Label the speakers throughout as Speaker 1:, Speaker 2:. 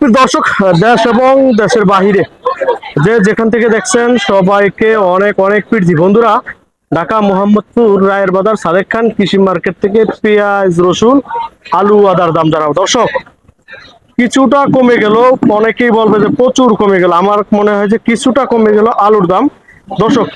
Speaker 1: দর্শক, দেশ এবং দেশের বাহিরে যে যেখান থেকে দেখছেন, সবাইকে অনেক অনেক প্রীতি বন্ধুরা, ঢাকা মোহাম্মদপুর রায়ের বাজার সাদেক খান কৃষি মার্কেট থেকে পেঁয়াজ, রসুন, আলু, আদার দাম জানাব দর্শক, কিছুটা কমে গেল। অনেকেই বলবে যে প্রচুর কমে গেল। আমার মনে হয় যে কিছুটা কমে গেল আলুর দাম। দর্শক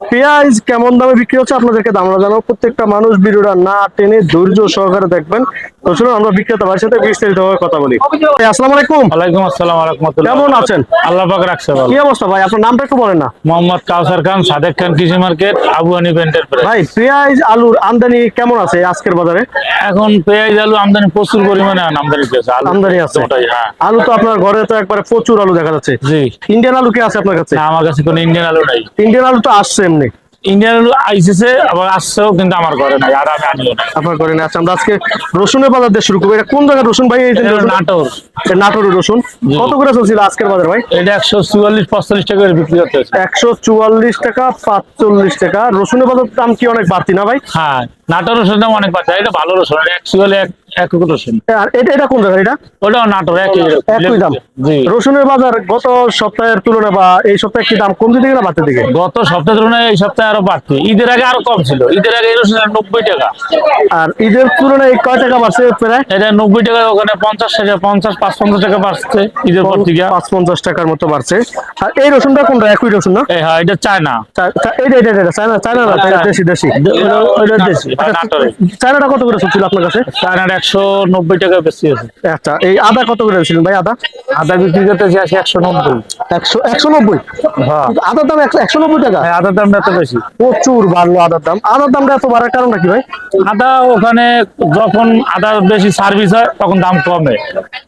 Speaker 1: পেঁয়াজ কেমন দামে বিক্রি হচ্ছে আপনাদেরকে দাম জানাব। প্রত্যেকটা মানুষ ভিডিওটা না টেনে ধৈর্য সহকারে দেখবেন। তো চলুন আমরা বিক্রেতা ভাইয়ের সাথে বিস্তারিত ভাবে কথা বলি। ভাই, আসসালামু আলাইকুম।
Speaker 2: ওয়ালাইকুম আসসালাম রহমতুল্লাহ
Speaker 1: কেমন আছেন?
Speaker 2: আল্লাহ পাক রাখছে ভালো।
Speaker 1: কি অবস্থা ভাই? আপনার নামটা একটু বলেন না।
Speaker 2: মোহাম্মদ কাউসার খান সাদেক খান কৃষি মার্কেট আবু হানিফ এন্টারপ্রাইজ।
Speaker 1: ভাই পেঁয়াজ আলুর আমদানি কেমন আছে আজকের বাজারে?
Speaker 2: এখন পেঁয়াজ আলু আমদানি প্রচুর পরিমাণে আমদানি আলু
Speaker 1: আমদানি আছে।
Speaker 2: ওটাই, হ্যাঁ।
Speaker 1: আলু তো আপনার ঘরে তো একবারে প্রচুর আলু দেখা যাচ্ছে।
Speaker 2: জি।
Speaker 1: ইন্ডিয়ান আলু কি আছে আপনার কাছে?
Speaker 2: না আমার কাছে কোনো ইন্ডিয়ান আলু নাই।
Speaker 1: ইন্ডিয়ান আলু তো আসছে। এমনি?
Speaker 2: ইন্ডিয়ান আইসেছে আবার আসছেও কিন্তু আমার ঘরে নাই আর আমি আনিও না
Speaker 1: আপনার করে না আচ্ছা আমরা আজকে রসুনের বাজার দিয়ে শুরু করব। এটা কোন জায়গার রসুন ভাই? এই
Speaker 2: এটা নাটোর।
Speaker 1: রসুন। কত করে চলছিল আজকের বাজার ভাই?
Speaker 2: এটা একশো চুয়াল্লিশ পঁয়তাল্লিশ টাকা বিক্রি হচ্ছে।
Speaker 1: একশো চুয়াল্লিশ টাকা পাঁচচল্লিশ টাকা। রসুনের বাজার দাম কি অনেক বাড়তি না ভাই?
Speaker 2: হ্যাঁ নাটোর রসুন দাম অনেক পাচ্ছে এটা ভালো রসুন অ্যাকচুয়ালি এক এক রসুন।
Speaker 1: আর এটা এটা কোন জায়গা এটা?
Speaker 2: ওটাও নাটোর একই
Speaker 1: একই দাম। রসুনের বাজার গত সপ্তাহের তুলনায় বা এই সপ্তাহে কি দাম কমতে দিকে না বাড়তে দিকে?
Speaker 2: গত সপ্তাহের তুলনায় এই সপ্তাহে আরও বাড়তি ঈদের আগে আরও কম ছিল। ঈদের আগে রসুন নব্বই টাকা।
Speaker 1: আর ঈদের তুলনায় কয় টাকা বাড়ছে প্রায়?
Speaker 2: এটা নব্বই টাকা ওখানে পঞ্চাশ টাকা পঞ্চাশ পাঁচ পঞ্চাশ টাকা বাড়ছে ঈদের পর থেকে।
Speaker 1: পাঁচ পঞ্চাশ টাকার মতো বাড়ছে। আর এই রসুনটা কোনটা? একই রসুন না?
Speaker 2: হ্যাঁ এটা চায়না।
Speaker 1: এইটা এইটা এইটা চায়না চায়না না দেশি দেশি।
Speaker 2: ওটা- দেশি,
Speaker 1: চায়নাটা কত করে চলছিল আপনার কাছে?
Speaker 2: চায়নার একশো নব্বই টাকা বেশি আছে
Speaker 1: আচ্ছা এই আদা কত করে ছিলেন ভাই আদা?
Speaker 2: আদা বিক্রি করতে আছে একশো নব্বই।
Speaker 1: একশো একশো নব্বই?
Speaker 2: হ্যাঁ।
Speaker 1: আদার দাম একশো- নব্বই টাকা?
Speaker 2: হ্যাঁ, আদার দামটা এত বেশি।
Speaker 1: প্রচুর বাড়লো আদার দাম। আদার দামটা এত বাড়ার কারণ ভাই?
Speaker 2: আদা ওখানে যখন আদা বেশি সার্ভিস হয় তখন দাম কমে।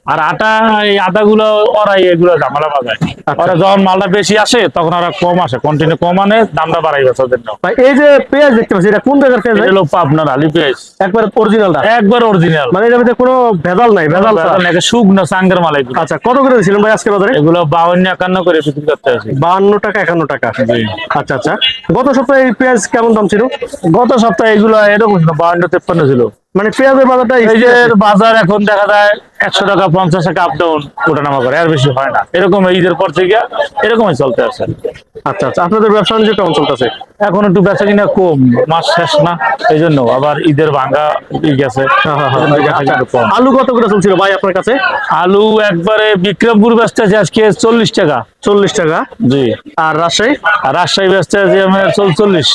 Speaker 2: আর আটা এই আদাগুলো ওরাই এগুলো ঝামেলা বাজায়। ওরা যখন মালটা বেশি আসে তখন ওরা কম আসে কন্টিনিউ কম আনে দামটা বাড়াই গেছে ওদের।
Speaker 1: ভাই এই যে পেঁয়াজ দেখতে পাচ্ছি এটা কোন জায়গার পেঁয়াজ?
Speaker 2: হলো পাবনার আলি পেঁয়াজ।
Speaker 1: একবার অরিজিনালটা
Speaker 2: একবার অরিজিনাল
Speaker 1: মানে এর ভিতরে কোনো ভেজাল নাই ভেজাল ছাড়া।
Speaker 2: শুকনো সাঙ্গের মাল এগুলো।
Speaker 1: আচ্ছা কত করে দিয়েছিলেন ভাই আজকে বাজারে?
Speaker 2: এগুলো বাউন্ন একান্ন করে বিক্রি করতে আছে
Speaker 1: বাহান্ন টাকা একান্ন টাকা।
Speaker 2: জি।
Speaker 1: আচ্ছা আচ্ছা। গত সপ্তাহে এই পেঁয়াজ কেমন দাম ছিল?
Speaker 2: গত সপ্তাহে এগুলো এরকম ছিল বাউন্ন তেপ্পান্ন ছিল।
Speaker 1: মানে পেঁয়াজের বাজারটা
Speaker 2: এই যে বাজার এখন দেখা যায় একশো টাকা পঞ্চাশ টাকা আপ ডাউন ওঠানামা করে আর বেশি হয় না। এরকম ঈদের পর থেকে এরকমই চলতে আছে।
Speaker 1: আচ্ছা আচ্ছা আপনাদের ব্যবসা বাণিজ্য কেমন চলতেছে?
Speaker 2: এখন একটু বেচা কিনা কম মাস শেষ না এই জন্য আবার ঈদের ভাঙ্গা গেছে এজন্য বেচা কিনা কম।
Speaker 1: আলু কত করে চলছিল ভাই আপনার কাছে?
Speaker 2: আলু একবারে বিক্রমপুর বেচতে আছে আজকে চল্লিশ টাকা।
Speaker 1: চল্লিশ টাকা।
Speaker 2: জি।
Speaker 1: আর রাজশাহী?
Speaker 2: আর রাজশাহী বেচতে আছে আমার চল্লিশ।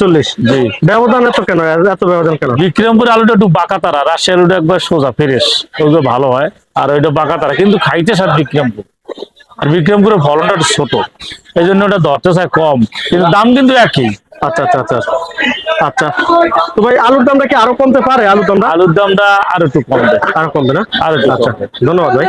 Speaker 1: চল্লিশ
Speaker 2: জি।
Speaker 1: ব্যবধান এত কেন? এত ব্যবধান কেন?
Speaker 2: বিক্রমপুর আলুটা একটু বাঁকা তারা রাশিয়ার একবার সোজা ফ্রেশ। ওইটা ভালো হয়। আর ওইটা বাঁকা তারা কিন্তু খাইতে সার বিক্রমপুর। আর বিক্রমপুরের ফলনটা একটু ছোট। এই জন্য ওটা ধরতে চায় কম। কিন্তু দাম কিন্তু একই।
Speaker 1: আচ্ছা আচ্ছা আচ্ছা। আচ্ছা। তো ভাই আলুর দামটা কি আরও কমতে পারে? আলুর দামটা?
Speaker 2: আলুর দামটা আরও একটু কমবে।
Speaker 1: আরও কমবে না?
Speaker 2: আর
Speaker 1: আচ্ছা ধন্যবাদ ভাই।